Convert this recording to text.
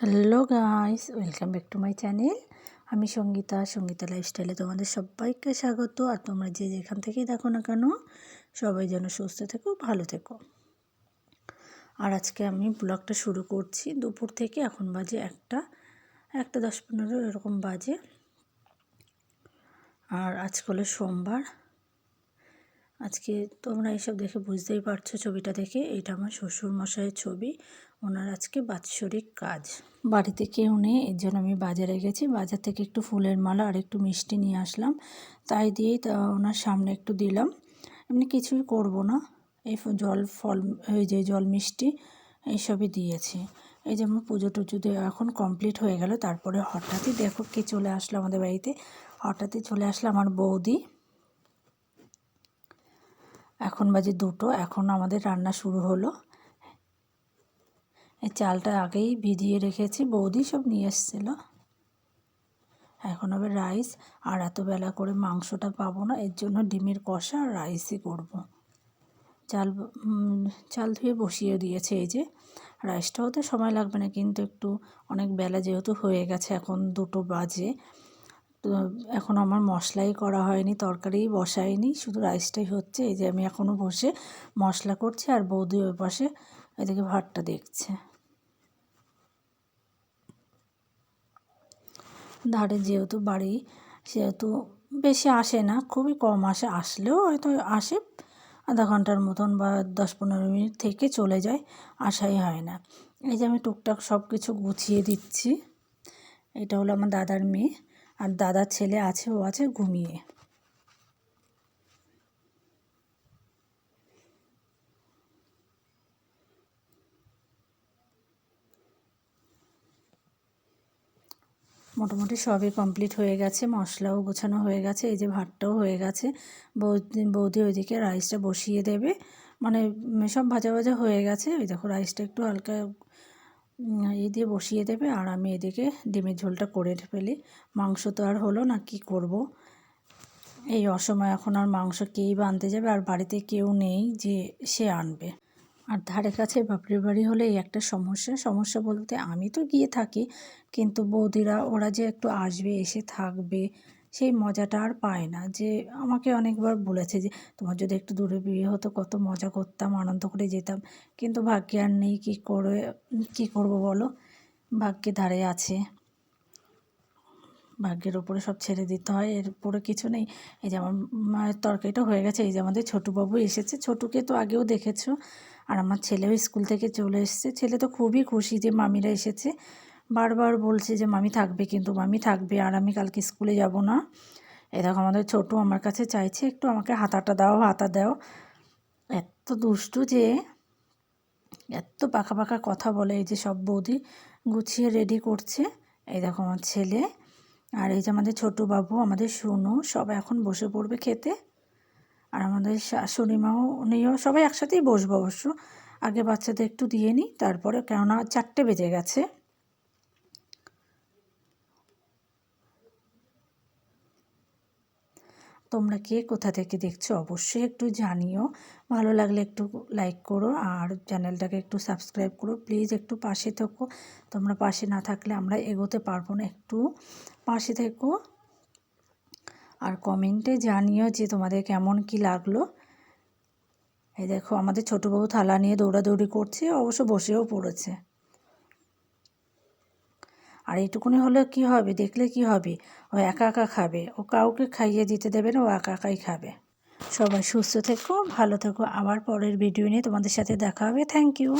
Hello guys welcome back to my channel আমি সঙ্গীতা সঙ্গীতা লাইফস্টাইলে তোমাদের সবাইকে স্বাগত। আর তোমরা যে যেখান থেকেই দেখো না কেন, সবাই যেন সুস্থ থেকো, ভালো থেকো। আর আজকে আমি ব্লগটা শুরু করছি। দুপুর থেকে এখন বাজে একটা একটা দশ পনেরো, এরকম বাজে। আর আজকে হলো সোমবার। আজকে তোমরা এইসব দেখে বুঝতেই পারছ ছবিটা দেখে। এটা আমার শ্বশুর মশাইয়ের ছবি। ওনার আজকে বাৎসরিক কাজ। বাড়িতে কেউ নেই, এর জন্য আমি বাজারে গেছি। বাজার থেকে একটু ফুলের মালা আর একটু মিষ্টি নিয়ে আসলাম। তাই দিয়েই তা ওনার সামনে একটু দিলাম। এমনি কিছুই করব না। এই জল, ফল, এই যে জল, মিষ্টি, এইসবই দিয়েছি। এই যে আমার পুজো টুজো এখন কমপ্লিট হয়ে গেল। তারপরে হঠাৎই দেখো কে চলে আসলো আমাদের বাড়িতে। হঠাৎই চলে আসলো আমার বৌদি। এখন বাজে দুটো, এখন আমাদের রান্না শুরু হলো। এই চালটা আগেই ভিজিয়ে রেখেছি, বৌদি সব নিয়ে এসেছিল। এখন হবে রাইস, আর এত বেলা করে মাংসটা পাবো না, এর জন্য ডিমের কষা আর রাইসই করব। চাল চাল ধুয়ে বসিয়ে দিয়েছে এই যে। রাইসটা হতে সময় লাগবে না, কিন্তু একটু অনেক বেলা যেহেতু হয়ে গেছে, এখন দুটো বাজে। তো এখন আমার মশলাই করা হয়নি তরকারি বসাইনি, শুধু রাইসটাই হচ্ছে, এই যে আমি এখনও বসে মশলা করছি আর বৌদি ওই পাশে এদিকে ভাতটা দেখছে। ধারে যেহেতু বাড়ি, সেহেতু বেশি আসে না, খুবই কম আসে, আসলেও হয়তো আসে, আধা ঘণ্টার মতন বা দশ পনেরো মিনিট থেকে চলে যায়, আসাই হয় না। এই যে আমি টুকটাক সব কিছু গুছিয়ে দিচ্ছি, এটা হলো আমার দাদার মেয়ে। আর দাদার ছেলে আছে, ও আছে, ঘুমিয়ে। মোটামুটি সবই কমপ্লিট হয়ে গেছে, মশলাও গোছানো হয়ে গেছে, এই যে ভাতটাও হয়ে গেছে। বৌদি বৌদি ওইদিকে রাইসটা বসিয়ে দেবে। মানে সব ভাজা ভাজা হয়ে গেছে। ওই দেখো রাইসটা একটু হালকা এই দিয়ে বসিয়ে দেবে আর আমি এদিকে ডিমের ঝোলটা করে ফেলি। মাংস তো আর হলো না, কি করব। এই অসময় এখন আর মাংস কেই বা আনতে যাবে আর বাড়িতে কেউ নেই যে সে আনবে। আর ধারে কাছে বাপরের বাড়ি হলে এই একটা সমস্যা। সমস্যা বলতে আমি তো গিয়ে থাকি, কিন্তু বৌদিরা ওরা যে একটু আসবে, এসে থাকবে সেই মজাটা আর পায় না। যে আমাকে অনেকবার বলেছে যে, তোমার যদি একটু দূরে বিয়ে হতো, কত মজা করতাম, আনন্দ করে যেতাম। কিন্তু ভাগ্যে আর নেই, কী করে, কী করব বলো? ভাগ্যে ধারে আছে। ভাগ্যের ওপরে সব ছেড়ে দিতে হয়। এর উপরে কিছু নেই। এই যে আমার মায়ের তরকারিটা হয়ে গেছে। এই যে আমাদের ছোটুবাবু এসেছে। ছোটুকে তো আগেও দেখেছ। আর আমার ছেলেও স্কুল থেকে চলে এসেছে। ছেলে তো খুবই খুশি যে মামিরা এসেছে। বারবার বলছে যে, মামি থাকবে কিন্তু, মামি থাকবে, আর আমি কালকে স্কুলে যাব না। এ দেখো, আমাদের ছোটো আমার কাছে চাইছে, একটু আমাকে হাতাটা দাও, হাতা দাও। এত দুষ্টু যে, এত পাকা পাকা কথা বলে, এই যে সব বৌদি গুছিয়ে রেডি করছে। এই দেখো, আমার ছেলে আর এই যে আমাদের ছোটো বাবু, আমাদের সোনু সব এখন বসে পড়বে খেতে। আর আমাদের শাশুড়ি মাও, উনিও সবাই একসাথেই বসবো অবশ্য। আগে বাচ্চাদের একটু দিয়ে নিই, তারপরে কেননা চারটে বেজে গেছে। তোমরা কে? কোথা থেকে দেখছ? অবশ্যই একটু জানিও। ভালো লাগলে একটু লাইক করো আর চ্যানেলটাকে একটু সাবস্ক্রাইব করো। প্লিজ একটু পাশে থেকো। তোমরা পাশে না থাকলে আমরা এগোতে পারব না। একটু পাশে থেকো আর কমেন্টে জানিও যে তোমাদের কেমন কি লাগল। এই দেখো, আমাদের ছোটোবাবু থালা নিয়ে দৌড়াদৌড়ি করছে, অবশ্য বসেও পড়েছে। আর এইটুকুনি হলে কি হবে? দেখলে কি হবে? ও একা একা খাবে। ও কাউকে খাইয়ে দিতে দেবে না, ও একা একাই খাবে। সবাই সুস্থ থেকো, ভালো থেকো। আবার পরের ভিডিও নিয়ে তোমাদের সাথে দেখা হবে। Thank you